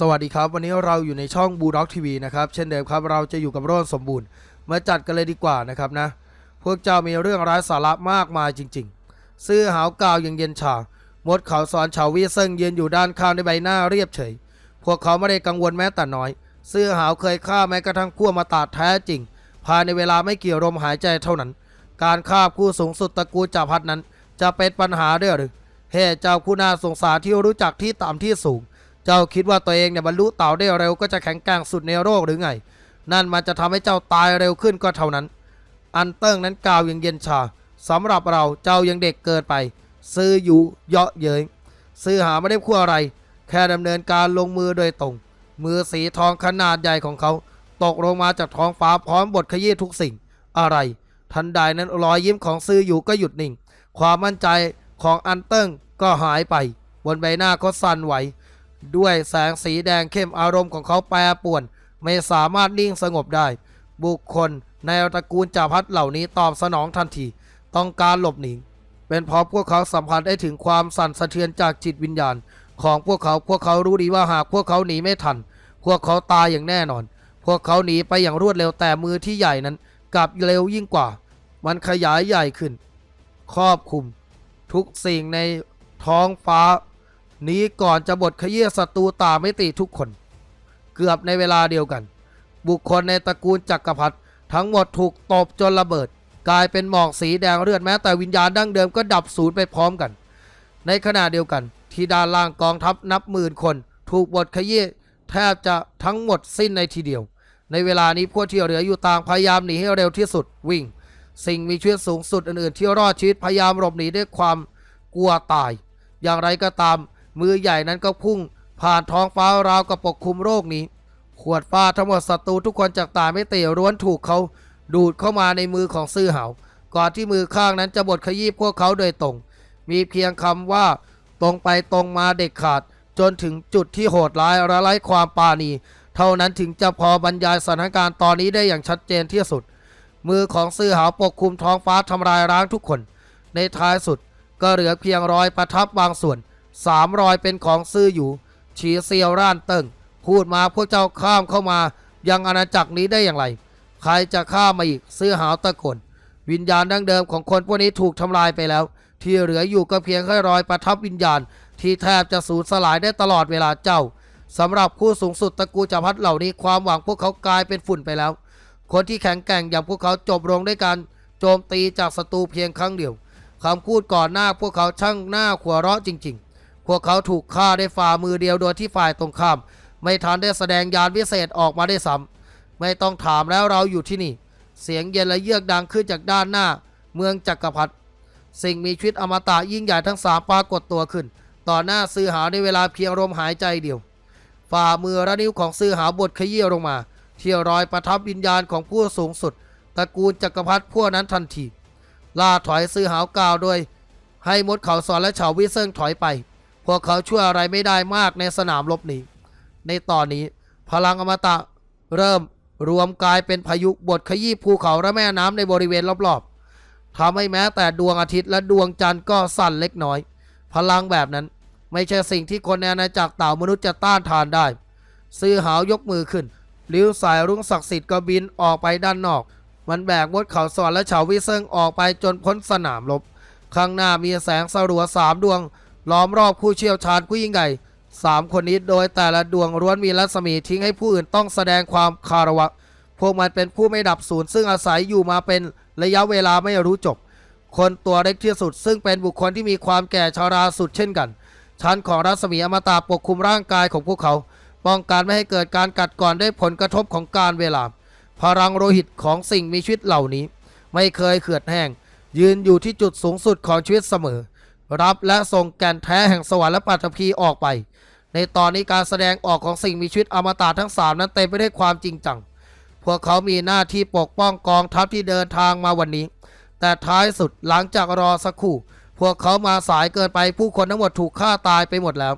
สวัสดีครับ วันนี้เราอยู่ในช่องบูด็อกทีวีนะครับเช่นเดิมครับเราจะอยู่กับโรนสมบูรณ์ มาจัดกันเลยดีกว่านะครับนะ พวกเจ้ามีเรื่องร้ายสาระมากมายจริงๆ ซื้อหาวกาวยังเย็นชามดเขาสอนชาววีเซิงยืนอยู่ด้านข้างในใบหน้าเรียบเฉย พวกเขาไม่ได้กังวลแม้แต่น้อย ซื้อหาวเคยฆ่าแม้กระทั่งขั้วมาตาดแท้จริง ภายในเวลาไม่กี่ลมหายใจเท่านั้น การฆ่าผู้สูงสุดตระกูลจ่าพัดนั้น จะเป็นปัญหาด้วยหรือเฮ้เจ้าคุณาสงสารที่รู้จักที่ต่ำที่สูง เจ้าคิดว่าตัวเองเนี่ยบรรลุเต่าได้เร็วก็จะแข็งแกร่งสุดในโลกหรือไง นั่นมันจะทำให้เจ้าตายเร็วขึ้นก็เท่านั้น อันเติ้งนั้นกล่าวอย่างเย็นชาสำหรับเราเจ้ายังเด็กเกินไป ซื้ออยู่เยาะเย้ยซื้อหาไม่ได้คู่อะไร แค่ดำเนินการลงมือโดยตรง มือสีทองขนาดใหญ่ของเขาตกลงมาจากท้องฟ้าพร้อมบทขยี้ทุกสิ่ง อะไร ทันใดนั้นรอยยิ้มของซื้ออยู่ก็หยุดนิ่ง ความมั่นใจของอันเติ้งก็หายไป บนใบหน้าเขาสั่นไหว ด้วยแสงสีแดงเข้มอารมณ์ของเขาแปรป่วน ไม่สามารถนิ่งสงบได้ บุคคลในตระกูลจ่าพัดเหล่านี้ตอบสนองทันที ต้องการหลบหนีเป็นเพราะพวกเขาสัมผัสได้ถึงความสั่นสะเทือนจากจิตวิญญาณ ของพวกเขาพวกเขารู้ดีว่าหากพวกเขาหนีไม่ทัน พวกเขาตายอย่างแน่นอน พวกเขาหนีไปอย่างรวดเร็วแต่มือที่ใหญ่นั้นกลับเร็วยิ่งกว่า มันขยายใหญ่ขึ้น ครอบคลุม ทุกสิ่งในท้องฟ้า นี้ก่อนจะบทขยี้ศัตรูตามไม่ติทุกคน เกือบในเวลาเดียวกัน บุคคลในตระกูลจักรพรรดิทั้งหมดถูกตบจนระเบิด กลายเป็นหมอกสีแดงเลือดแม้แต่วิญญาณดั้งเดิมก็ดับสูญไปพร้อมกัน ในขณะเดียวกัน ที่ด้านล่างกองทัพนับหมื่นคน ถูกบทขยี้แทบจะทั้งหมดสิ้นในทีเดียว ในเวลานี้พวกที่เหลืออยู่ต่างพยายามหนีให้เร็วที่สุดวิ่ง สิ่งมีชีวิตสูงสุดอื่นๆ ที่รอดชีวิตพยายามหลบหนีด้วยความกลัวตาย อย่างไรก็ตาม มือใหญ่นั้นก็พุ่ง ผ่านท้องฟ้าราวกับปกคลุมโรคนี้ ขวดฟ้าทั้งหมดศัตรูทุกคนจากตาไม่เตะร้วนถูกเขาดูดเข้ามาในมือของซื่อเหาก่อนที่มือข้างนั้นจะบดขยี้พวกเขาโดยตรง มีเพียงคำว่า ตรงไปตรงมาเด็กขาด จนถึงจุดที่โหดร้ายและไร้ความปาณี เท่านั้นถึงจะพอบรรยายสถานการณ์ตอนนี้ได้อย่างชัดเจนที่สุด มือของซื่อหาวปกคลุมท้องฟ้าทำลายร้างทุกคน ในท้ายสุดก็เหลือเพียงรอยประทับบางส่วน สามรอยเป็นของซื่ออยู่ฉีเซียวร่านเติงพูดมาพวกเจ้าข้ามเข้ามายังอาณาจักรนี้ได้อย่างไร ใครจะข้ามมาอีกซื่อหาวตะโกนวิญญาณดั้งเดิมของคนพวกนี้ถูกทำลายไปแล้ว ที่เหลืออยู่ก็เพียงแค่รอยประทับวิญญาณ ที่แทบจะสูญสลายได้ตลอดเวลาเจ้าสำหรับผู้สูงสุดตระกูลจัพรรดิเหล่านี้ความหวังพวกเขากลายเป็นฝุ่นไปแล้ว คนที่แข็งแกร่งอย่างพวกเขาจบลงด้วยการโจมตีจากศัตรูเพียงครั้งเดียวคำพูดก่อนหน้าพวกเขาช่างหน้าขัวเราะจริง ๆ พวกเขาถูกฆ่าด้วยฝ่ามือเดียวโดยที่ฝ่ายตรงข้าม ไม่ทันได้แสดงยานวิเศษออกมาได้ซ้ำไม่ต้องถามแล้วเราอยู่ที่นี่ เสียงเย็นและเยือกดังขึ้นจากด้านหน้า เมืองจักรพรรดิสิ่งมีชีวิตอมตะยิ่งใหญ่ทั้งสามปรากฏตัวขึ้น ต่อหน้าซื้อหาในเวลาเพียงลมหายใจเดียว ฝ่ามือและนิ้วของซื้อหาบทขยี้ลงมา เที่ยวรอยประทับวิญญาณของผู้สูงสุดตระกูลจักรพรรดิพวกนั้นทันทีล่าถอยซื้อหาวกล่าวโดย ให้มดเขาสอนและเฉาวิเซิงถอยไป พวกเขาช่วยอะไรไม่ได้มากในสนามรบนี้ ในตอนนี้พลังอมตะเริ่มรวมกลายเป็นพายุบทขยี้ภูเขาและแม่น้ำในบริเวณรอบๆทำให้แม้แต่ดวงอาทิตย์และดวงจันทร์ก็สั่นเล็กน้อย พลังแบบนั้นไม่ใช่สิ่งที่คนในอาณาจักรเต่ามนุษย์จะต้านทานได้ ซื้อหาวยกมือขึ้นลิ้วสายรุ้งศักดิ์สิทธิ์ก็บินออกไปด้านนอก มันแบกมดเขาสอนและเฉาวิเซิงออกไปจนพ้นสนามรบ ข้างหน้ามีแสงสลัวสามดวง ล้อมรอบผู้เชี่ยวชาญผู้ยิ่งใหญ่สามคนนี้โดยแต่ละดวงล้วนมีรัศมีทิ้งให้ผู้อื่นต้องแสดงความคารวะ พวกมันเป็นผู้ไม่ดับสูญซึ่งอาศัยอยู่มาเป็นระยะเวลาไม่รู้จบ คนตัวเล็กที่สุดซึ่งเป็นบุคคลที่มีความแก่ชราสุดเช่นกัน ชั้นของรัศมีอมตะปกคลุมร่างกายของพวกเขา ป้องกันไม่ให้เกิดการกัดกร่อนด้วยผลกระทบของการเวลา พลังโลหิตของสิ่งมีชีวิตเหล่านี้ ไม่เคยเขือดแห้ง ยืนอยู่ที่จุดสูงสุดของชีวิตเสมอ รับและส่งแก่นแท้แห่งสวรรค์และปัตภีออกไป ในตอนนี้การแสดงออกของสิ่งมีชีวิตอมตะทั้งสามนั้นเต็มไปด้วยความจริงจัง พวกเขามีหน้าที่ปกป้องกองทัพที่เดินทางมาวันนี้ แต่ท้ายสุดหลังจากรอสักครู่ พวกเขามาสายเกินไปผู้คนทั้งหมดถูกฆ่าตายไปหมดแล้ว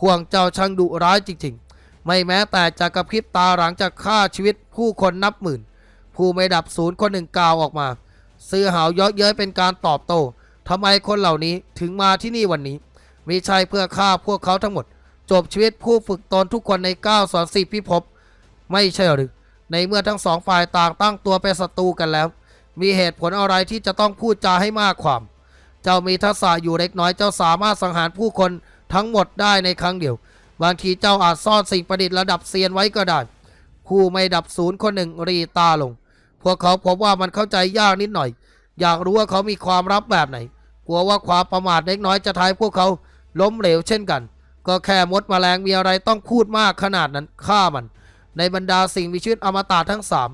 ห่วงเจ้าช่างดุร้ายจริงๆ ไม่แม้แต่จะกระพริบตาหลังจากฆ่าชีวิตผู้คนนับหมื่น ผู้ไม่ดับศูนย์คนหนึ่งกล่าวออกมา ซื้อหาวเยาะเย้ยเป็นการตอบโต้ ทำไมคนเหล่านี้ถึงมาที่นี่วันนี้มิใช่เพื่อฆ่าพวกเขาทั้งหมด จบชีวิตผู้ฝึกตนทุกคนใน9สอน10พิภพไม่ใช่หรือ ในเมื่อทั้งสองฝ่ายต่างตั้งตัวเป็นศัตรูกันแล้ว มีเหตุผลอะไรที่จะต้องพูดจาให้มากความ เจ้ามีทักษะอยู่เล็กน้อยเจ้าสามารถสังหารผู้คนทั้งหมดได้ในครั้งเดียว บางทีเจ้าอาจซ่อนสิ่งประดิษฐ์ระดับเซียนไว้ก็ได้ ผู้ไม่ดับศูนย์คนหนึ่งรีตาลง พวกเขาพบว่ามันเข้าใจยากนิดหน่อย อยากรู้ว่าเขามีความลับแบบไหน ลัวว่าความประมาทเล็กน้อยจะทำให้พวกเขาล้มเหลวเช่นกัน ก็แค่มดแมลงมีอะไรต้องพูดมากขนาดนั้นฆ่ามัน ในบรรดาสิ่งมีชีวิตอมตะทั้งสาม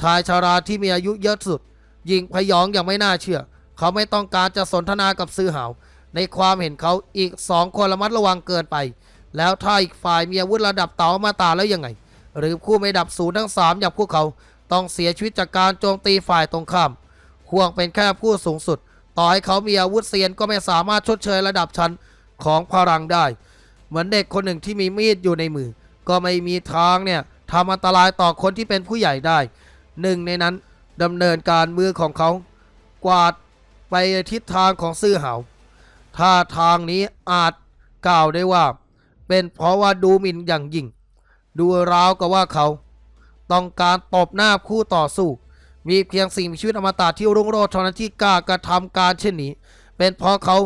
ชายชาราที่มีอายุเยอะสุด ยิงพยองอย่างไม่น่าเชื่อ เขาไม่ต้องการจะสนทนากับซื้อหาว ในความเห็นเขาอีกสองคนระมัดระวังเกินไป แล้วถ้าอีกฝ่ายมีอาวุธระดับเต๋าอมาตาแล้วยังไง หรือคู่ไม่ดับศูนย์ทั้งสามอย่างพวกเขาต้องเสียชีวิตจากการโจมตีฝ่ายตรงข้ามห่วงเป็นแค่ผู้สูงสุด ต่อให้เขามีอาวุธเซียนก็ไม่สามารถชดเชยระดับชั้นของพลังได้ เหมือนเด็กคนหนึ่งที่มีมีดอยู่ในมือ ก็ไม่มีทางเนี่ยทำอันตรายต่อคนที่เป็นผู้ใหญ่ได้ หนึ่งในนั้นดำเนินการมือของเขากวาดไปทิศทางของซื่อเหาท่าทางนี้อาจกล่าวได้ว่า เป็นเพราะว่าดูหมิ่นอย่างยิ่ง ดูราวกับว่าเขา ต้องการตบหน้าคู่ต่อสู้ มีเพียงสิ่งมีชีวิตอมตะที่รุ่งโรจน์เท่านั้นที่กล้ากระทำการเช่นนี้ เป็นเพราะเขา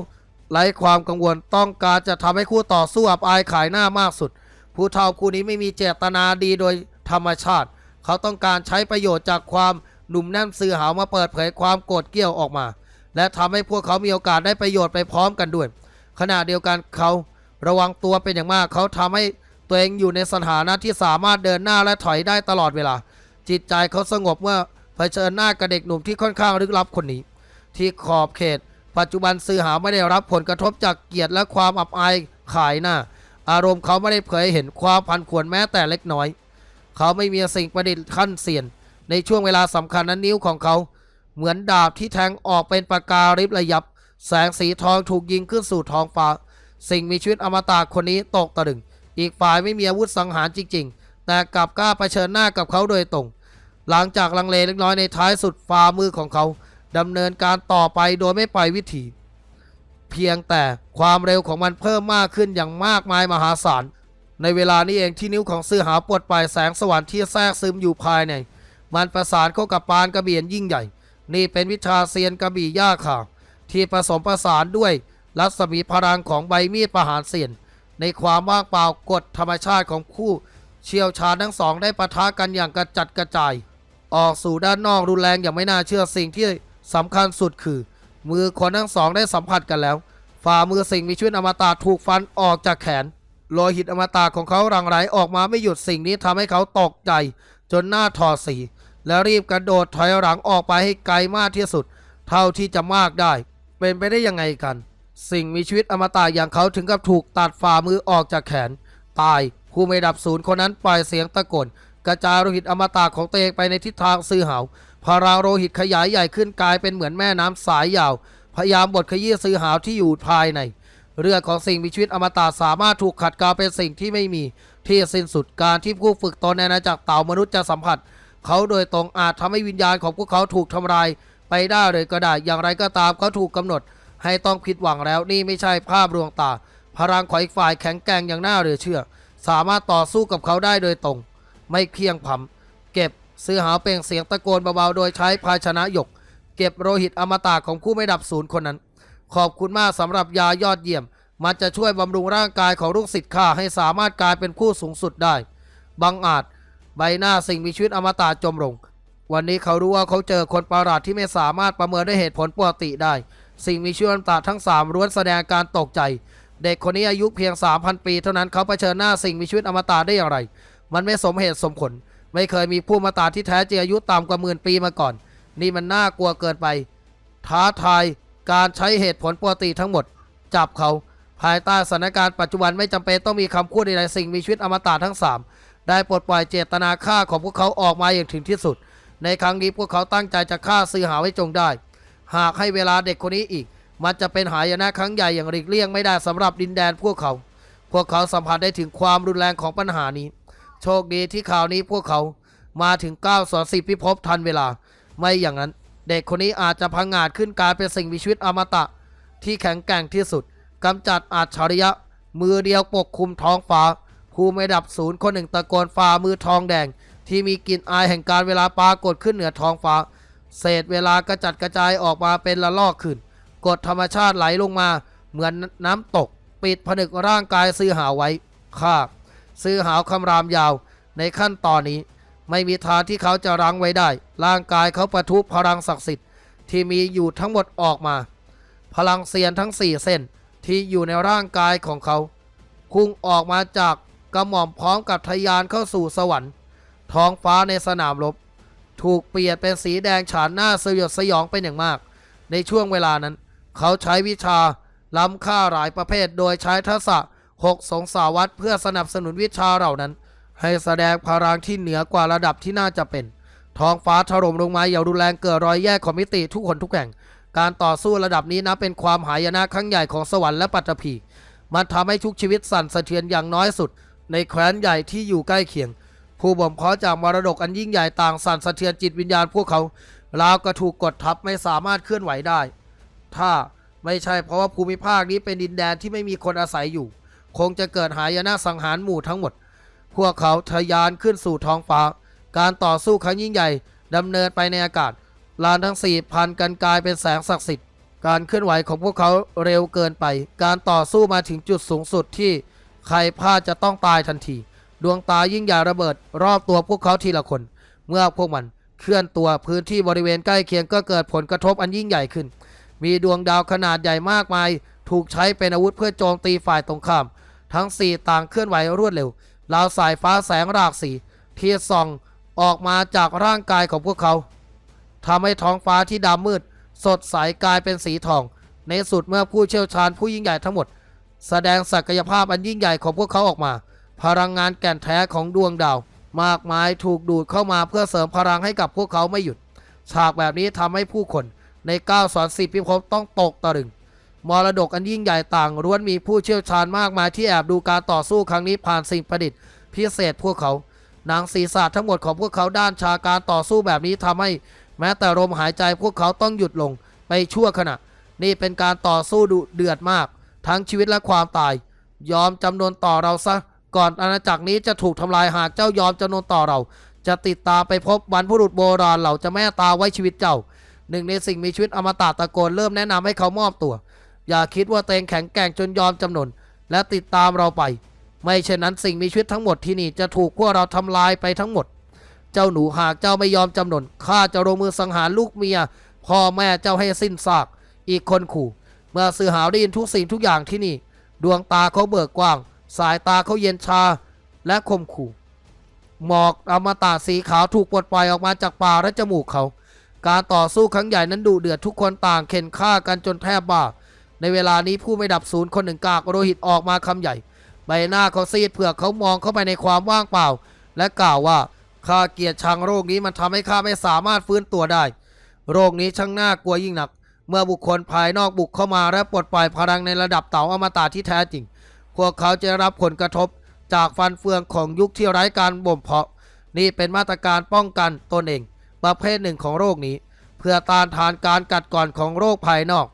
ไร้ความกังวลต้องการจะทำให้คู่ต่อสู้อับอายขายหน้ามากสุด ผู้เฒ่าคู่นี้ไม่มีเจตนาดีโดยธรรมชาติ เขาต้องการใช้ประโยชน์จากความหนุ่มแน่นสื่อหาวมาเปิดเผยความโกรธเกรี้ยวออกมา และทำให้พวกเขามีโอกาสได้ประโยชน์ไปพร้อมกันด้วย ขณะเดียวกันเขาระวังตัวเป็นอย่างมากเขาทำให้ตัวเองอยู่ในสถานะที่สามารถเดินหน้าและถอยได้ตลอดเวลา จิตใจเขาสงบเมื่อ เผชิญหน้ากับเด็กหนุ่มที่ค่อนข้างลึกลับคนนี้ ที่ขอบเขต ปัจจุบันสื่อหาไม่ได้รับผลกระทบจากเกียรติและความอับอายขายหน้า อารมณ์เขาไม่ได้เผยเห็นความพันขวนแม้แต่เล็กน้อย เขาไม่มีสิ่งประดิษฐ์ขั้นเสียน ในช่วงเวลาสำคัญนั้นนิ้วของเขา เหมือนดาบที่แทงออกเป็นปากการิบระยับ แสงสีทองถูกยิงขึ้นสู่ท้องฟ้า สิ่งมีชีวิตอมตะคนนี้ตกตะลึงอีกฝ่ายไม่มีอาวุธสังหารจริง ๆ แต่กลับกล้าเผชิญหน้ากับเขาโดยตรง หลังจากลังเลเล็กน้อยในท้ายสุดฝ่ามือของเขาดำเนินการต่อไปโดยไม่ปล่อยวิถี เพียงแต่ความเร็วของมันเพิ่มมากขึ้นอย่างมากมายมหาศาล ในเวลานี้เองที่นิ้วของซื้อหาปลดปล่อยแสงสว่างที่แทรกซึมอยู่ภายใน มันประสานเข้ากับปานกระเบียนยิ่งใหญ่ นี่เป็นวิชาเซียนกระบี่ย่าขาวที่ผสมประสานด้วยรัศมีพลังของใบมีดประหารเสียน ในความว่างเปล่ากฎธรรมชาติของคู่ เชี่ยวชาญทั้งสองได้ปะทะกันอย่างกระจัดกระจาย ออกสู่ด้านนอกรุนแรงอย่างไม่น่าเชื่อสิ่งที่สำคัญสุดคือ มือคนทั้งสองได้สัมผัสกันแล้ว ฝ่ามือสิ่งมีชีวิตอมตะถูกฟันออกจากแขนโลหิตอมตะของเขาหลั่งไหลออกมาไม่หยุดสิ่งนี้ทำให้เขาตกใจ จนหน้าถอดสี แล้วรีบกระโดดถอยหลังออกไปให้ไกลมากที่สุด เท่าที่จะมากได้ เป็นไปได้ยังไงกัน สิ่งมีชีวิตอมตะอย่างเขาถึงกับถูกตัดฝ่ามือออกจากแขน ตายผู้ไม่ดับศูนย์คนนั้นปล่อยเสียงตะโกน กระจายโลหิตอมตะของตัวเองไปในทิศทางซื้อเหาพารางโลหิตขยายใหญ่ขึ้นกลายเป็นเหมือนแม่น้ำสายยาว พยายามบดขยี้ซื้อหาที่อยู่ภายใน เรื่องของสิ่งมีชีวิตอมตะสามารถถูกขัดเกลาเป็นสิ่งที่ไม่มีที่สิ้นสุดการที่ผู้ฝึกตนในอาณาจักรเต่ามนุษย์จะสัมผัส เขาโดยตรงอาจทำให้วิญญาณของพวกเขาถูกทำลายไปได้เลยก็ได้อย่างไรก็ตามเขาถูกกำหนด ให้ต้องผิดหวังแล้วนี่ไม่ใช่ภาพลวงตา พลังของอีกฝ่ายแข็งแกร่งอย่างน่าเหลือเชื่อ สามารถต่อสู้กับเขาได้โดยตรง ไม่เพียงพำเก็บซื้อหาเปล่งเสียงตะโกนเบาๆ โดยใช้ภาชนะหยก เก็บโลหิตอมตะของผู้ไม่ดับศูนย์คนนั้น ขอบคุณมากสำหรับยายอดเยี่ยม มันจะช่วยบำรุงร่างกายของลูกศิษย์ข้าให้สามารถกลายเป็นผู้สูงสุดได้บังอาจ ใบหน้าสิ่งมีชีวิตอมตะจมลงวันนี้เขารู้ว่าเขาเจอคนประหลาดที่ไม่สามารถประเมินด้วยเหตุผลปกติได้ สิ่งมีชีวิตอมตะทั้งสามล้วนแสดงการตกใจ เด็กคนนี้อายุเพียง 3,000 ปีเท่านั้นเขาเผชิญหน้าสิ่งมีชีวิตอมตะได้อย่างไร มันไม่สมเหตุสมผล ไม่เคยมีผู้อมตะที่แท้จริงอายุต่ำกว่าหมื่นปีมาก่อน นี่มันน่ากลัวเกินไป ท้าทายการใช้เหตุผลปกติทั้งหมด จับเขา ภายใต้สถานการณ์ปัจจุบันไม่จำเป็นต้องมีคำพูดใดๆสิ่งมีชีวิตอมตะทั้ง 3 ได้ปลดปล่อยเจตนาฆ่าของพวกเขาออกมาอย่างถึงที่สุด ในครั้งนี้พวกเขาตั้งใจจะฆ่าซื้อหาไว้จงได้ หากให้เวลาเด็กคนนี้อีก มันจะเป็นหายนะครั้งใหญ่อย่างหลีกเลี่ยงไม่ได้สำหรับดินแดนพวกเขา พวกเขาสัมผัสได้ถึงความรุนแรงของปัญหานี้ โชคดีที่ข่าวนี้พวกเขามาถึง9สอนสิพิภพทันเวลา ไม่อย่างนั้น เด็กคนนี้อาจจะพังงาดขึ้นกลายเป็นสิ่งมีชีวิตอมตะ ที่แข็งแกร่งที่สุดกำจัดอาจฉริยะ มือเดียวปกคลุมท้องฟ้าผู้ไม่ดับศูนย์คนหนึ่งตะโกนฝ่ามือทองแดง ที่มีกลิ่นอายแห่งการเวลาปรากฏขึ้นเหนือท้องฟ้า เศษเวลากระจัดกระจายออกมาเป็นละลอกขึ้นกฎธรรมชาติไหลลงมา เหมือนน้ำตก ปิดผนึกร่างกายซื้อหาไว้ข้า ซื้อหาวคำรามยาว ในขั้นตอนนี้ ไม่มีทางที่เขาจะรั้งไว้ได้ ร่างกายเขาประทุพลังศักดิ์สิทธิ์ที่มีอยู่ทั้งหมดออกมา พลังเสียนทั้งสี่เส้นที่อยู่ในร่างกายของเขา พุ่งออกมาจากกระหม่อมพร้อมกับทะยานเข้าสู่สวรรค์ ท้องฟ้าในสนามรบ ถูกเปลี่ยนเป็นสีแดงฉานหน้าสยดสยองเป็นอย่างมาก ในช่วงเวลานั้น เขาใช้วิชาล้ำค่าหลายประเภทโดยใช้ทักษะ หกสงสาวัตเพื่อสนับสนุนวิชาเหล่านั้น ให้แสดงพลังที่เหนือกว่าระดับที่น่าจะเป็น ท้องฟ้าถล่มลงมาอย่างรุนแรงเกิดรอยแยกของมิติทุกคนทุกแห่ง การต่อสู้ระดับนี้นับเป็นความหายนะครั้งใหญ่ของสวรรค์และปัตตภีมันทำให้ทุกชีวิตสั่นสะเทือนอย่างน้อยสุด ในแคว้นใหญ่ที่อยู่ใกล้เคียง ผู้บ่มเพาะจากมรดกอันยิ่งใหญ่ต่างสั่นสะเทือนจิตวิญญาณพวกเขาราวกระถูกกดทับไม่สามารถเคลื่อนไหวได้ ถ้าไม่ใช่เพราะว่าภูมิภาคนี้เป็นดินแดนที่ไม่มีคนอาศัยอยู่ คงจะเกิดหายนะสังหารหมู่ทั้งหมด พวกเขาทะยานขึ้นสู่ท้องฟ้า การต่อสู้ครั้งยิ่งใหญ่ดำเนินไปในอากาศ ลานทั้งสี่พันกันกลายเป็นแสงศักดิ์สิทธิ์ การเคลื่อนไหวของพวกเขาเร็วเกินไป การต่อสู้มาถึงจุดสูงสุดที่ใครพลาดจะต้องตายทันที ดวงตายิ่งใหญ่ระเบิด รอบตัวพวกเขาทีละคน เมื่อพวกมันเคลื่อนตัวพื้นที่บริเวณใกล้เคียงก็เกิดผลกระทบอันยิ่งใหญ่ขึ้น มีดวงดาวขนาดใหญ่มากมาย ถูกใช้เป็นอาวุธเพื่อโจมตีฝ่ายตรงข้าม ทั้งสี่ต่างเคลื่อนไหวรวดเร็วราวสายฟ้าแสงรากสีที่ส่องออกมาจากร่างกายของพวกเขาทำให้ท้องฟ้าที่ดำมืด สดใสกลายเป็นสีทอง ในสุดเมื่อผู้เชี่ยวชาญผู้ยิ่งใหญ่ทั้งหมด แสดงศักยภาพอันยิ่งใหญ่ของพวกเขาออกมา พลังงานแก่นแท้ของดวงดาว มากมายถูกดูดเข้ามาเพื่อเสริมพลังให้กับพวกเขาไม่หยุด ฉากแบบนี้ทำให้ผู้คนใน9สอนสิบพิภพต้องตกตะลึง มรดกอันยิ่งใหญ่ต่างล้วนมีผู้เชี่ยวชาญมากมายที่แอบดูการต่อสู้ครั้งนี้ผ่านสิ่งประดิษฐ์พิเศษพวกเขา หนังศีรษะทั้งหมดของพวกเขาด้านชาการต่อสู้แบบนี้ทำให้ แม้แต่ลมหายใจพวกเขาต้องหยุดลงไปชั่วขณะ นี่เป็นการต่อสู้ดุเดือดมาก ทั้งชีวิตและความตาย ยอมจำนวนต่อเราซะ ก่อนอาณาจักรนี้จะถูกทำลายหากเจ้ายอมจำนวนต่อเรา จะติดตาไปพบบรรพบุรุษโบราณเหล่าเจะแม่ตาไว้ชีวิตเจ้า หนึ่งในสิ่งมีชีวิตอมตะตะโกนเริ่มแนะนำให้เขามอบตัว อย่าคิดว่าเองแข็งแกร่งจนยอมจำนน และติดตามเราไป ไม่เช่นนั้นสิ่งมีชีวิตทั้งหมดที่นี่จะถูกพวกเราทำลายไปทั้งหมด เจ้าหนูหากเจ้าไม่ยอมจำนนข้าจะลงมือสังหารลูกเมียพ่อแม่เจ้าให้สิ้นซาก อีกคนขู่ เมื่อสื่อหาวได้ยินทุกสิ่งทุกอย่างที่นี่ ดวงตาเขาเบิกกว้าง สายตาเขาเย็นชา และคมขู่ หมอกอมตะสีขาวถูกปลดปล่อยออกมาจากปากและจมูกเขา การต่อสู้ครั้งใหญ่นั้นดุเดือดทุกคนต่างเข็นฆ่ากันจนแทบบ้า ในเวลานี้ผู้ไม่ดับศูนย์คนหนึ่งกากโรหิตออกมาคำใหญ่ ใบหน้าเขาซีดเผือกเขามองเข้าไปในความว่างเปล่า และกล่าวว่าข้าเกียดชังโรคนี้มันทำให้ข้าไม่สามารถฟื้นตัวได้ โรคนี้ช่างน่ากลัวยิ่งหนัก เมื่อบุคคลภายนอกบุกเข้ามาและปลดปล่อยพลังในระดับเต่าอมตะที่แท้จริง พวกเขาจะรับผลกระทบจากฟันเฟืองของยุคที่ไร้การบ่มเพาะ นี่เป็นมาตรการป้องกันตนเอง ประเภทหนึ่งของโรคนี้ เพื่อต้านทานการกัดกร่อนของโรคภายนอก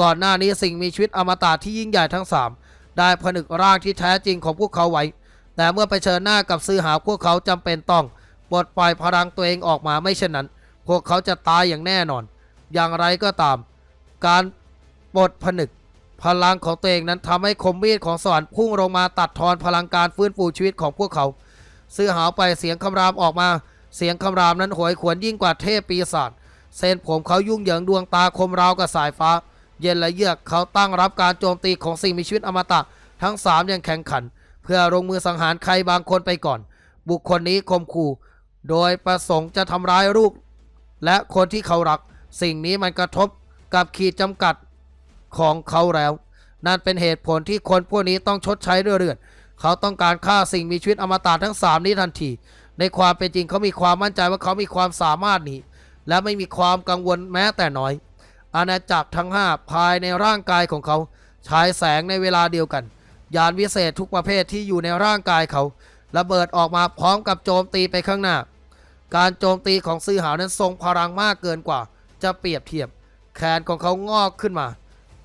ก่อนหน้านี้สิ่งมีชีวิตอมตะที่ยิ่งใหญ่ทั้งสามได้ผนึกร่างที่แท้จริงของพวกเขาไว้ แต่เมื่อไปเชิญหน้ากับซื้อหาพวกเขาจำเป็นต้องปลดปล่อยพลังตัวเองออกมาไม่เช่นนั้น พวกเขาจะตายอย่างแน่นอน อย่างไรก็ตาม การปลดผนึกพลังของตัวเองนั้นทำให้คมมีดของสวรรค์พุ่งลงมาตัดทอนพลังการฟื้นฟูชีวิตของพวกเขา ซื้อหาวไปเสียงคำรามออกมา เสียงคำรามนั้นโหยขวนยิ่งกว่าเทพปีศาจเส้นผมเขายุ่งเหยิงดวงตาคมราวกับสายฟ้า เย็นและเยือกเขาตั้งรับการโจมตีของสิ่งมีชีวิตอมตะ ทั้งสามอย่างแข่งขัน เพื่อลงมือสังหารใครบางคนไปก่อน บุคคลนี้ข่มขู่ โดยประสงค์จะทำร้ายลูก และคนที่เขารัก สิ่งนี้มันกระทบกับขีดจำกัดของเขาแล้ว นั่นเป็นเหตุผลที่คนพวกนี้ต้องชดใช้ด้วยเลือดเขาต้องการฆ่าสิ่งมีชีวิตอมตะทั้งสามนี้ทันที ในความเป็นจริงเขามีความมั่นใจว่าเขามีความสามารถนี้ และไม่มีความกังวลแม้แต่น้อย อาณาจักรทั้งห้าภายในร่างกายของเขาฉายแสงในเวลาเดียวกัน ยานวิเศษทุกประเภทที่อยู่ในร่างกายเขาระเบิดออกมาพร้อมกับโจมตีไปข้างหน้า การโจมตีของซื้อหาวนั้นทรงพลังมากเกินกว่า จะเปรียบเทียบ แขนของเขางอกขึ้นมา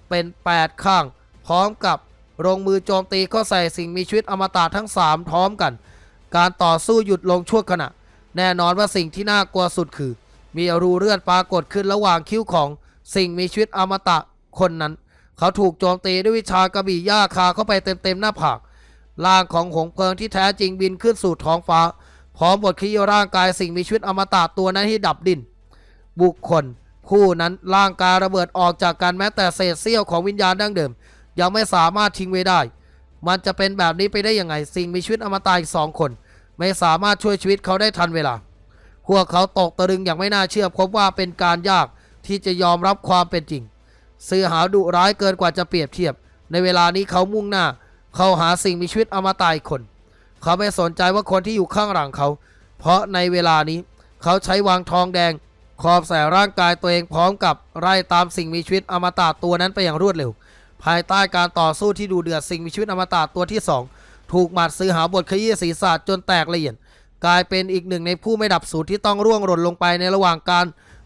เป็น 8 ข้าง พร้อมกับลงมือโจมตีเข้าใส่สิ่งมีชีวิตอมตะทั้งสามพร้อมกัน การต่อสู้หยุดลงชั่วขณะ แน่นอนว่าสิ่งที่น่ากลัวสุดคือ มีรูเลือดปรากฏขึ้นระหว่างคิ้วของ สิ่งมีชีวิตอมตะคนนั้น เขาถูกโจมตีด้วยวิชากระบี่ย่าคาเข้าไปเต็มๆหน้าผากร่างของหงเพลิงที่แท้จริงบินขึ้นสู่ท้องฟ้า พร้อมบทขี้ร่างกายสิ่งมีชีวิตอมตะตัวนั้นให้ดับดิน บุคคล ผู้นั้นร่างกายระเบิดออกจากกันแม้แต่เศษเสี้ยวของวิญญาณดั้งเดิม ยังไม่สามารถทิ้งไว้ได้ มันจะเป็นแบบนี้ไปได้ยังไง สิ่งมีชีวิตอมตะอีกสองคน ไม่สามารถช่วยชีวิตเขาได้ทันเวลา พวกเขาตกตะลึงอย่างไม่น่าเชื่อพบว่าเป็นการยาก ที่จะยอมรับความเป็นจริงเสือหาวดุร้ายเกินกว่าจะเปรียบเทียบ ในเวลานี้เขามุ่งหน้า เข้าหาสิ่งมีชีวิตอมตะอีกคน เขาไม่สนใจว่าคนที่อยู่ข้างหลังเขา เพราะในเวลานี้เขาใช้วางทองแดงครอบใส่ร่างกายตัวเองพร้อมกับไล่ตามสิ่งมีชีวิตอมตะตัวนั้นไปอย่างรวดเร็ว ภายใต้การต่อสู้ที่ดูเดือดสิ่งมีชีวิตอมตะตัวที่สองถูกหมัดซื้อหาบทขยี้ศีรษะจนแตกละเอียดกลายเป็นอีกหนึ่งในผู้ไม่ดับสูญที่ต้องร่วงหล่นลงไปในระหว่างการ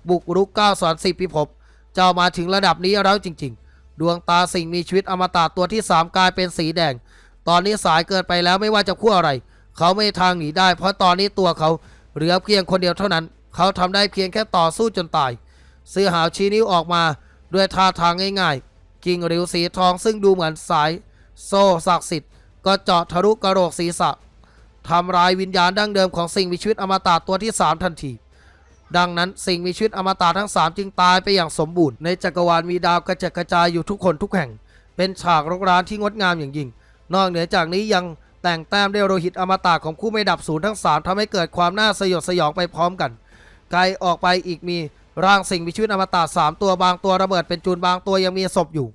บุกรุกก้าวสอนสิบพิภพเจ้ามาถึงระดับนี้แล้วจริง ๆ ดวงตาสิ่งมีชีวิตอมตะตัวที่สามกลายเป็นสีแดง ตอนนี้สายเกินไปแล้วไม่ว่าจะคู่อะไร เขาไม่ทางหนีได้ เพราะตอนนี้ตัวเขาเหลือเพียงคนเดียวเท่านั้น เขาทำได้เพียงแค่ต่อสู้จนตายเสือหาวชี้นิ้วออกมาด้วยท่าทางง่ายๆ กิ่งริ้วสีทองซึ่งดูเหมือนสาย โซ่ศักดิ์สิทธิ์ก็เจาะทะลุกระโหลกศีรษะทำลายวิญญาณดั้งเดิมของสิ่งมีชีวิตอมตะตัวที่3ทันที ดังนั้นสิ่งมีชีวิตอมตะทั้ง 3 จึงตายไปอย่างสมบูรณ์ ในจักรวาลมีดาวกระจัดกระจายอยู่ทุกคนทุกแห่ง เป็นฉากรกร้านที่งดงามอย่างยิ่ง นอกเหนือจากนี้ยังแต่งแต้มด้วยโลหิตอมตะของผู้ไม่ดับสูญทั้ง 3ทำให้เกิดความน่าสยดสยองไปพร้อมกัน ไกลออกไปอีกมีร่างสิ่งมีชีวิตอมตะสามตัวบางตัวระเบิดเป็นจูนบางตัวยังมีศพอยู่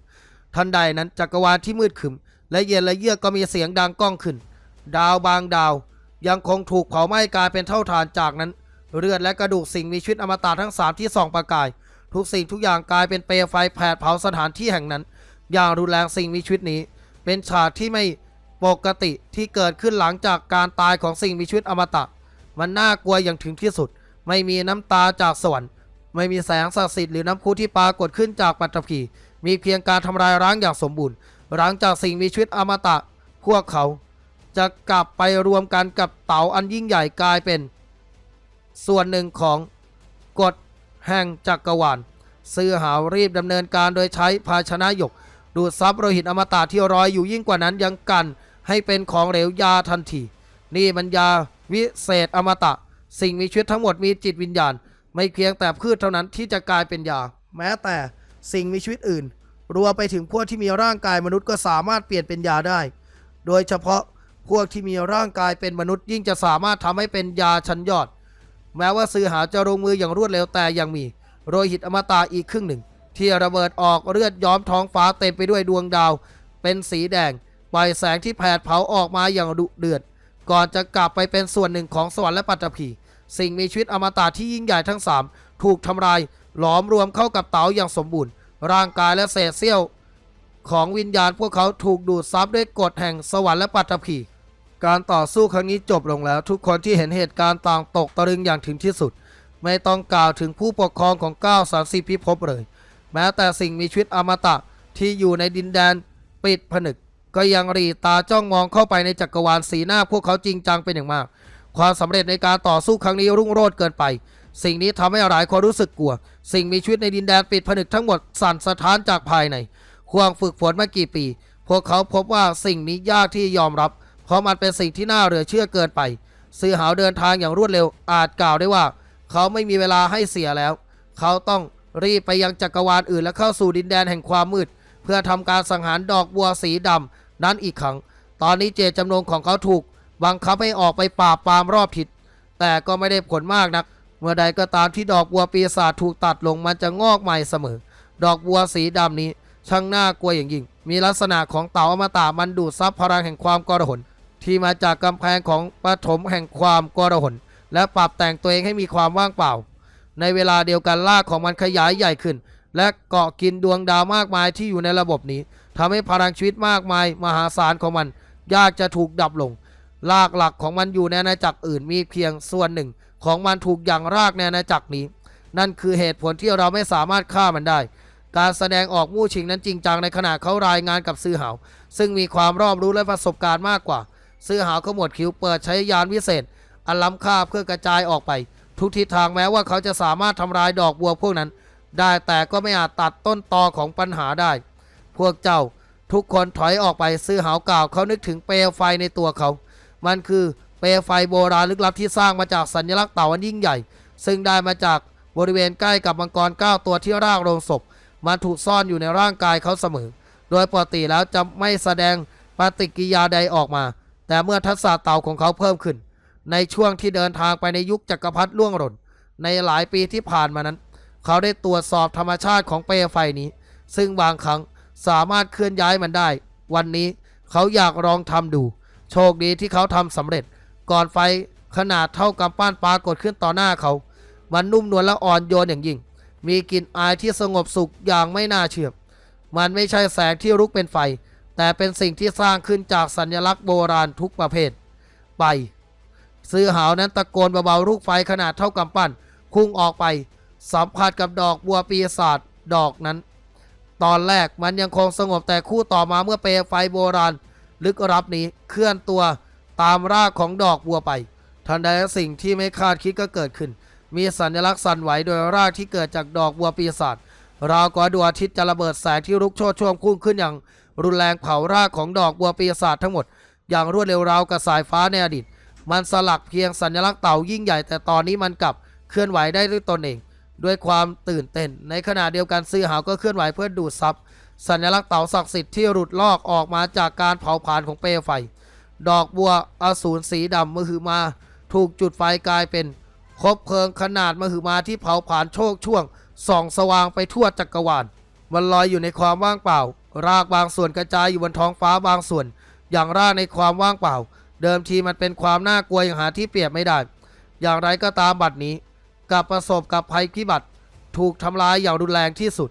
ทันใดนั้นจักรวาลที่มืดขึมและเย็นและเยือกก็มีเสียงดังก้องขึ้น ดาวบางดาว ยังคงถูกเผาไหม้กลายเป็นเท่าฐานจากนั้น เลือดและกระดูกสิ่งมีชีวิตอมตะทั้งสามที่ส่องประกาย ทุกสิ่งทุกอย่างกลายเป็นเปลวไฟแผดเผาสถานที่แห่งนั้น อย่างรุนแรงสิ่งมีชีวิตนี้ เป็นฉากที่ไม่ปกติที่เกิดขึ้นหลังจากการตายของสิ่งมีชีวิตอมตะ มันน่ากลัวอย่างถึงที่สุด ไม่มีน้ำตาจากสวรรค์ไม่มีแสงศักดิ์สิทธิ์หรือน้ำพุที่ปรากฏขึ้นจากปัตตภีมีเพียงการทำลายร้างอย่างสมบูรณ์ หลังจากสิ่งมีชีวิตอมตะ พวกเขาจะกลับไปรวมกันกับเต๋าอันยิ่งใหญ่กลายเป็น ส่วนหนึ่งของกฎแห่งจักรวาลซื้อหาวรีบดำเนินการโดยใช้ภาชนะหยก ดูดซับโลหิตอมตะที่รอยอยู่ยิ่งกว่านั้นยังกันให้เป็นของเหลวยาทันที นี่มันยาวิเศษอมตะ สิ่งมีชีวิตทั้งหมดมีจิตวิญญาณ ไม่เพียงแต่พืชเท่านั้นที่จะกลายเป็นยา แม้แต่สิ่งมีชีวิตอื่น รวมไปถึงพวกที่มีร่างกายมนุษย์ก็สามารถเปลี่ยนเป็นยาได้ โดยเฉพาะพวกที่มีร่างกายเป็นมนุษย์ยิ่งจะสามารถทำให้เป็นยาชั้นยอด แม้ว่าซื้อหาจะลงมืออย่างรวดเร็วแต่ยังมี โรหิตอมตะอีกครึ่งหนึ่ง ที่ระเบิดออกเลือดย้อมท้องฟ้าเต็มไปด้วยดวงดาว เป็นสีแดงปล่อยแสงที่แผดเผาออกมาอย่างดุเดือด ก่อนจะกลับไปเป็นส่วนหนึ่งของสวรรค์และปัตตภีสิ่งมีชีวิตอมตะที่ยิ่งใหญ่ทั้งสามถูกทำลาย หลอมรวมเข้ากับเต๋าอย่างสมบูรณ์ ร่างกายและเศษเสี้ยว ของวิญญาณพวกเขาถูกดูดซับด้วยกฎแห่งสวรรค์และปัตตภี การต่อสู้ครั้งนี้จบลงแล้ว ทุกคนที่เห็นเหตุการณ์ต่างตกตะลึงอย่างถึงที่สุด ไม่ต้องกล่าวถึงผู้ปกครองของ9 3 0พิภพเลย แม้แต่สิ่งมีชีวิตอมตะที่อยู่ในดินแดนปิดผนึก ก็ยังรีตาจ้องมองเข้าไปในจักรวาลสีหน้าพวกเขาจริงจังเป็นอย่างมาก ความสำเร็จในการต่อสู้ครั้งนี้รุ่งโรจน์เกินไป สิ่งนี้ทำให้หลายคนรู้สึกกลัว สิ่งมีชีวิตในดินแดนปิดผนึกทั้งหมดสั่นสะท้านจากภายในความฝึกฝนมากี่ปี พวกเขาพบว่าสิ่งนี้ยากที่ยอมรับ เพราะมันเป็นสิ่งที่น่าเหลือเชื่อเกินไป ซื้อหาวเดินทางอย่างรวดเร็วอาจกล่าวได้ว่า เขาไม่มีเวลาให้เสียแล้ว เขาต้องรีบไปยังจักรวาลอื่นและเข้าสู่ดินแดนแห่งความมืด เพื่อทำการสังหารดอกบัวสีดำนั้นอีกครั้ง ตอนนี้เจตจำนงของเขาถูก บังคับให้ออกไปปราบปรามรอบทิศแต่ก็ไม่ได้ผลมากนัก เมื่อใดก็ตามที่ดอกบัวปีศาจถูกตัดลงมันจะงอกใหม่เสมอ ดอกบัวสีดำนี้ช่างน่ากลัวอย่างยิ่ง มีลักษณะของเต่าอมตะมันดูดซับพลังแห่งความกรหน ที่มาจากกำแพงของปฐมแห่งความกรหนและปรับแต่งตัวเองให้มีความว่างเปล่า ในเวลาเดียวกันรากของมันขยายใหญ่ขึ้น และเกาะกินดวงดาวมากมายที่อยู่ในระบบนี้ทำให้พลังชีวิตมากมาย มหาศาลของมัน ยากจะถูกดับลงรากหลักของมันอยู่ในอาณาจักรอื่นมีเพียงส่วนหนึ่ง ของมันถูกอย่างรากในอาณาจักรนี้ นั่นคือเหตุผลที่เราไม่สามารถฆ่ามันได้ การแสดงออกมู่ชิงนั้นจริงจังในขณะเขารายงานกับซื่อหาซึ่งมีความรอบรู้และประสบการณ์มากกว่า ซื่อหาวขมวดคิ้วเปิดใช้ยานวิเศษ อันล้ำค่าเพื่อกระจายออกไป ทุกทิศทางแม้ว่าเขาจะสามารถทำลายดอกบัวพวกนั้น ได้แต่ก็ไม่อาจตัดต้นตอของปัญหาได้ พวกเจ้าทุกคนถอยออกไปซื้อหาวกล่าวเขานึกถึงเปลวไฟในตัวเขา มันคือเปลวไฟโบราณลึกลับที่สร้างมาจากสัญลักษณ์เต่าอันยิ่งใหญ่ ซึ่งได้มาจากบริเวณใกล้กับมังกรเก้าตัวที่ร่างโรงศพ มันถูกซ่อนอยู่ในร่างกายเขาเสมอ โดยปกติแล้วจะไม่แสดงปฏิกิริยาใดออกมา แต่เมื่อทักษะเต่าของเขาเพิ่มขึ้น ในช่วงที่เดินทางไปในยุคจักรพรรดิล่วงหล่นในหลายปีที่ผ่านมานั้น เขาได้ตรวจสอบธรรมชาติของเปลวไฟนี้ ซึ่งบางครั้งสามารถเคลื่อนย้ายมันได้ วันนี้เขาอยากลองทำดู โชคดีที่เขาทำสำเร็จ ก่อนไฟขนาดเท่ากำปั้นปรากฏขึ้นต่อหน้าเขา มันนุ่มนวลและอ่อนโยนอย่างยิ่ง มีกลิ่นอายที่สงบสุขอย่างไม่น่าเชื่อ มันไม่ใช่แสงที่ลุกเป็นไฟ แต่เป็นสิ่งที่สร้างขึ้นจากสัญลักษณ์โบราณทุกประเภท ไป ซื้อหาวนั้นตะโกนเบาๆลูกไฟขนาดเท่ากำปั้นพุ่งออกไป สัมผัสกับดอกบัวปีศาจดอกนั้น ตอนแรกมันยังคงสงบแต่คู่ต่อมาเมื่อเปลวไฟโบราณ ลึกลับนี้เคลื่อนตัวตามรากของดอกบัวไป ทันใดสิ่งที่ไม่คาดคิดก็เกิดขึ้น มีสัญลักษณ์สั่นไหวโดยรากที่เกิดจากดอกบัวปีศาจราวกับดวงอาทิตย์จะระเบิดแสงที่ลุกโชนช่วงพุ่งขึ้นอย่าง รุนแรงเผารากของดอกบัวปีศาจทั้งหมด อย่างรวดเร็วราวกับสายฟ้าในอดีต มันสลักเพียงสัญลักษณ์เต่ายิ่งใหญ่ แต่ตอนนี้มันกลับเคลื่อนไหวได้ด้วยตนเอง ด้วยความตื่นเต้น ในขณะเดียวกันซื้อหาวก็เคลื่อนไหวเพื่อดูดซับสัญลักษณ์เต่าศักดิ์สิทธิ์ที่หลุดลอกออกมาจากการเผาผลาญของเปลวไฟ ดอกบัวอสูรสีดำมหึมา ถูกจุดไฟกลายเป็นคบเพลิงขนาดมหึมาที่เผาผลาญโชคช่วงส่องสว่างไปทั่วจักรวาล มันลอยอยู่ในความว่างเปล่า รากบางส่วนกระจายอยู่บนท้องฟ้าบางส่วน อย่างรากในความว่างเปล่า เดิมทีมันเป็นความน่ากลัวอย่างหาที่เปรียบไม่ได้ อย่างไรก็ตามบัดนี้กลับประสบกับภัยพิบัติ ถูกทำลายอย่างรุนแรงที่สุด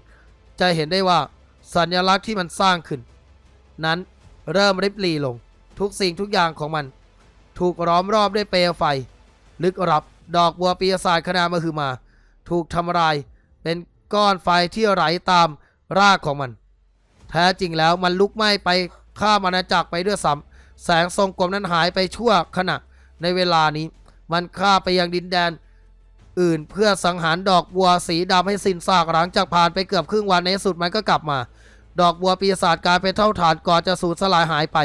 จะเห็นได้ว่าสัญลักษณ์ที่มันสร้างขึ้น นั้นเริ่มริบหรี่ลง ทุกสิ่งทุกอย่างของมัน ถูกล้อมรอบด้วยเปลวไฟ ลึกลับดอกบัวปีศาจขนาดมหึมา ถูกทำลายเป็นก้อนไฟที่ไหลตาม รากของมัน แท้จริงแล้วมันลุกไหม้ไปข้ามอาณาจักรไปด้วยซ้ำแสงทรงกลมนั้นหายไปชั่วขณะ ในเวลานี้ มันข้าไปยังดินแดน อื่นเพื่อสังหารดอกบัวสีดำให้สิ้นซากหลังจากผ่านไปเกือบครึ่งวันในสุดมันก็กลับมา ดอกบัวปีศาจกลายเป็นเท่าฐานก่อนจะสูญสลายหายไป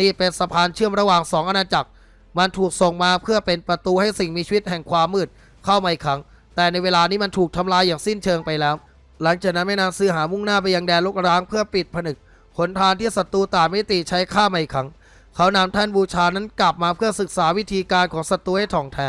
นี่เป็นสะพานเชื่อมระหว่างสองอาณาจักร มันถูกส่งมาเพื่อเป็นประตูให้สิ่งมีชีวิตแห่งความมืดเข้ามาอีกครั้ง แต่ในเวลานี้มันถูกทำลายอย่างสิ้นเชิงไปแล้ว หลังจากนั้นไม่นานซื้อหามุ่งหน้าไปยังแดนลกร้างเพื่อปิดผนึกหนทางที่ศัตรูต่างมิติใช้ฆ่ามาอีกครั้ง เขานำท่านบูชานั้นกลับมาเพื่อศึกษาวิธีการของศัตรูให้ถ่องแท้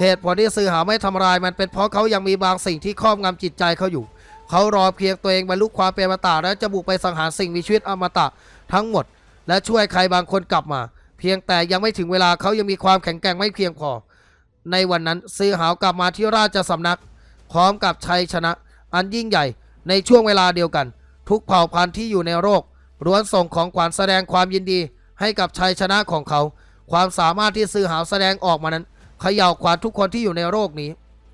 เหตุผลที่ซื้อหาไม่ทำลายมันเป็นเพราะเขายังมีบางสิ่งที่ครอบงำจิตใจเขาอยู่ เขารอเพียงตัวเองบรรลุความเป็นอมตะและจะบุกไปสังหารสิ่งมีชีวิตอมตะทั้งหมด และช่วยใครบางคนกลับมา เพียงแต่ยังไม่ถึงเวลาเขายังมีความแข็งแกร่งไม่เพียงพอ ในวันนั้นซื้อหาวกลับมาที่ราชสำนัก พร้อมกับชัยชนะ อันยิ่งใหญ่ในช่วงเวลาเดียวกัน ทุกเผ่าพันธุ์ที่อยู่ในโลกล้วนส่งของขวัญแสดงความยินดีให้กับชัยชนะของเขา ความสามารถที่ซื้อหาวแสดงออกมานั้นเขย่าขวัญทุกคนที่อยู่ในโลกนี้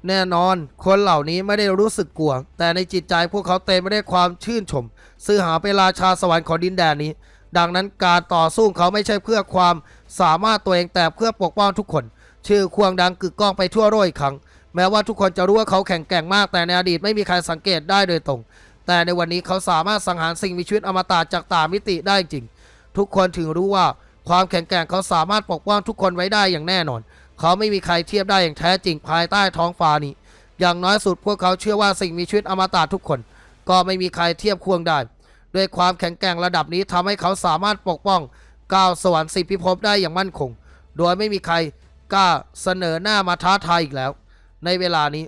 แน่นอน คนเหล่านี้ไม่ได้รู้สึกกลัว แต่ในจิตใจพวกเขาเต็มไปด้วยความชื่นชมซื้อหาเป็นราชาสวรรค์ของดินแดนนี้ ดังนั้นการต่อสู้เขาไม่ใช่เพื่อความสามารถตัวเองแต่เพื่อปกป้องทุกคน ชื่อควงดังกึกก้องไปทั่วโลกอีกครั้ง แม้ว่าทุกคนจะรู้ว่าเขาแข็งแกร่งมากแต่ในอดีตไม่มีใครสังเกตได้โดยตรง แต่ในวันนี้เขาสามารถสังหารสิ่งมีชีวิตอมตะจากตามิติได้จริง ทุกคนถึงรู้ว่าความแข็งแกร่งเขาสามารถปกป้องทุกคนไว้ได้อย่างแน่นอน เขาไม่มีใครเทียบได้อย่างแท้จริงภายใต้ท้องฟ้านี้ อย่างน้อยสุดพวกเขาเชื่อว่าสิ่งมีชีวิตอมตะทุกคน ก็ไม่มีใครเทียบควงได้ด้วยความแข็งแกร่งระดับนี้ทำให้เขาสามารถปกป้องก้าวสวรรค์สิบพิภพได้อย่างมั่นคง โดยไม่มีใครกล้าเสนอหน้ามาท้าทายอีกแล้ว ในเวลานี้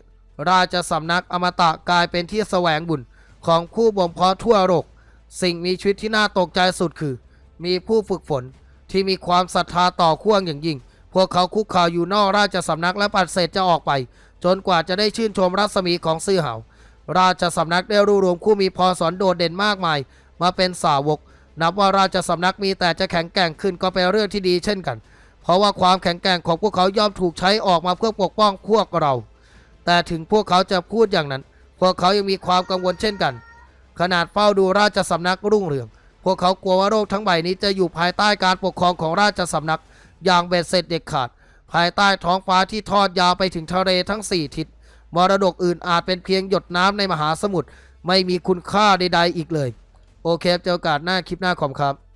ราชสำนักอมตะกลายเป็นที่แสวงบุญของผู้บ่มเพาะทั่วโลกสิ่งมีชีวิตที่น่าตกใจสุดคือ มีผู้ฝึกฝนที่มีความศรัทธาต่อข่วอย่างยิ่ง พวกเขาคุกข่าวอยู่นอกราชสำนักและปฏิเสธจะออกไป จนกว่าจะได้ชื่นชมรัศมีของซื่อเหาราชสำนักได้รวบรวมคู่มีพรสอนโดดเด่นมากมาย มาเป็นสาวก นับว่าราชสำนักมีแต่จะแข็งแกร่งขึ้นก็เป็นเรื่องที่ดีเช่นกัน เพราะว่าความแข็งแกร่งของพวกเขาย่อมถูกใช้ออกมาเพื่อปกป้องพวกเรา แต่ถึงพวกเขาจะพูดอย่างนั้น พวกเขายังมีความกังวลเช่นกัน ขนาดเฝ้าดูราชสำนักรุ่งเรือง พวกเขากลัวว่าโรคทั้งใบนี้จะอยู่ภายใต้การปกครองของราชสำนักอย่างเบ็ดเสร็จเด็ดขาด ภายใต้ท้องฟ้าที่ทอดยาวไปถึงทะเลทั้งสี่ทิศมรดกอื่นอาจเป็นเพียงหยดน้ำในมหาสมุทรไม่มีคุณค่าใดๆอีกเลย โอเคเจอโอกาสหน้าคลิปหน้าขอบครับ